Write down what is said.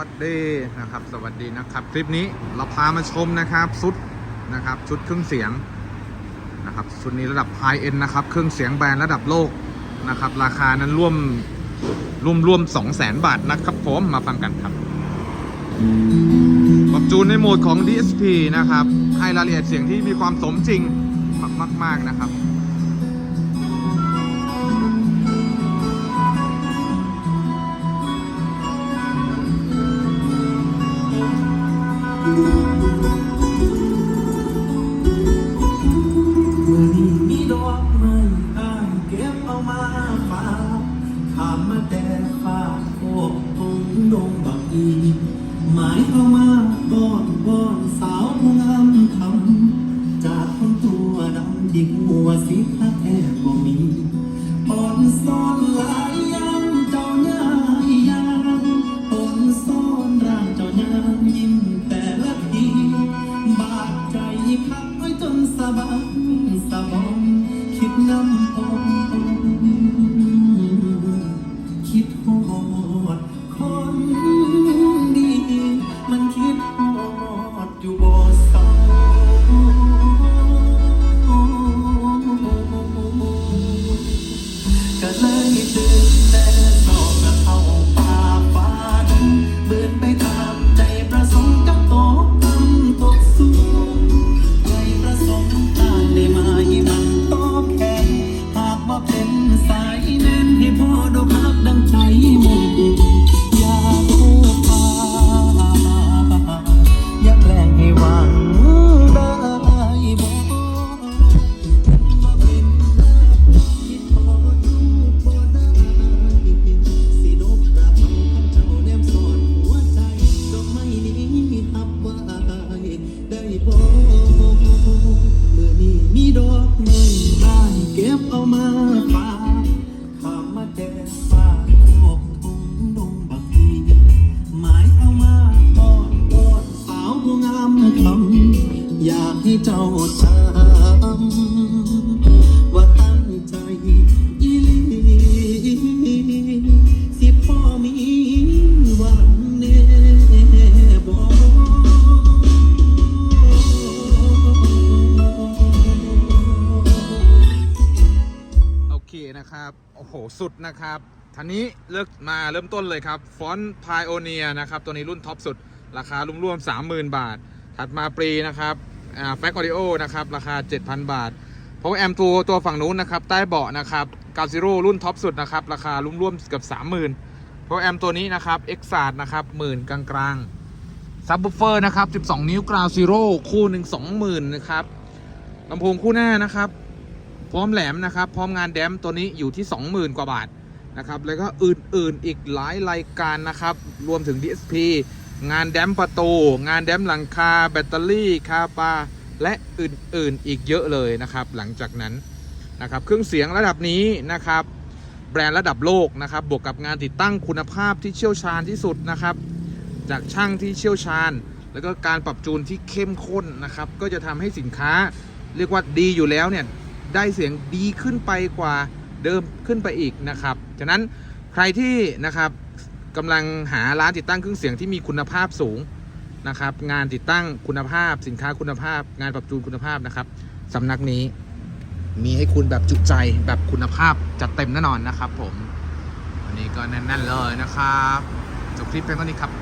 วัสดีนะครับ สวัสดีนะครับ คลิปนี้เราพามาชมนะครับชุดนะครับชุดเครื่องเสียงนะครับชุดนี้ระดับไฮเอ็นนะครับเครื่องเสียงแบรนด์ระดับโลกนะครับ ราคานั้นร่วมร่วมร่วม2 0 0แสนบาทนะครับผมมาฟังกันครับปรับจูนในโหมดของ DSP นะครับ ให้รายละเอียดเสียงที่มีความสมจริงมาก ๆ นะครับ มือนี้มีดอกไม้อ้ายเก็บเอามาฝากถามมาแต่ฝากโคกตรงดงบักอีหมายเอามาบอนบอนสาวผู้งามทำจากคนตัวดำที่หัวสิพระแทบบ่มีอ่อนซ้อนหลายอยางำอยากให้เจ้าจำว่าตั้งใจอีลีสิพ่อมีหวังแน่บ่โอเคนะครับ โอ้โห สุดนะครับทันนี้เลือกมาเริ่มต้นเลยครับ ฟอนต์พายโอเนียนะครับ ตัวนี้รุ่นท็อปสุด ราคารวมๆ30,000 บาท ถัดมาปรีนะครับ แฟกออดิโอนะครับ ราคา 7,000 บาท เพราะแอมตัวตัวฝั่งนู้นนะครับ ใต้เบาะนะครับกาซิโร่รุ่นท็อปสุดนะครับ ราคาร่วมๆเกือบ 30,000 เพราะแอมตัวนี้นะครับเอ็กซาดนะครับหมื่นกลางๆซับ w ูเฟอร์นะครับ 12 นิ้วกราวซิโร่คู่หนึ่ง20,000นะครับลำโพงคู่หน้านะครับ พร้อมแหลมนะครับ พร้อมงานแดมตัวนี้อยู่ที่ 20,000 กว่าบาทนะครับแล้วก็อื่นๆอีกหลายรายการนะครับ รวมถึง DSP งานแดมประตู งานแดมหลังคา แบตเตอรี่คาปาและอื่นๆอีกเยอะเลยนะครับ หลังจากนั้นนะครับเครื่องเสียงระดับนี้นะครับ แบรนด์ระดับโลกนะครับ บวกกับงานติดตั้งคุณภาพที่เชี่ยวชาญที่สุดนะครับ จากช่างที่เชี่ยวชาญ แล้วก็การปรับจูนที่เข้มข้นนะครับ ก็จะทำให้สินค้า เรียกว่าดีอยู่แล้วเนี่ยได้เสียงดีขึ้นไปกว่าเดิมขึ้นไปอีกนะครับฉะนั้นใครที่นะครับ กำลังหาร้านติดตั้งเครื่องเสียงที่มีคุณภาพสูงนะครับ งานติดตั้งคุณภาพ สินค้าคุณภาพ งานปรับจูนคุณภาพนะครับสำนักนี้มีให้คุณแบบจุใจแบบคุณภาพจัดเต็มแน่นอนนะครับผมวันนี้ก็แน่นๆเลยนะครับจบคลิปเพียงเท่านี้ครับ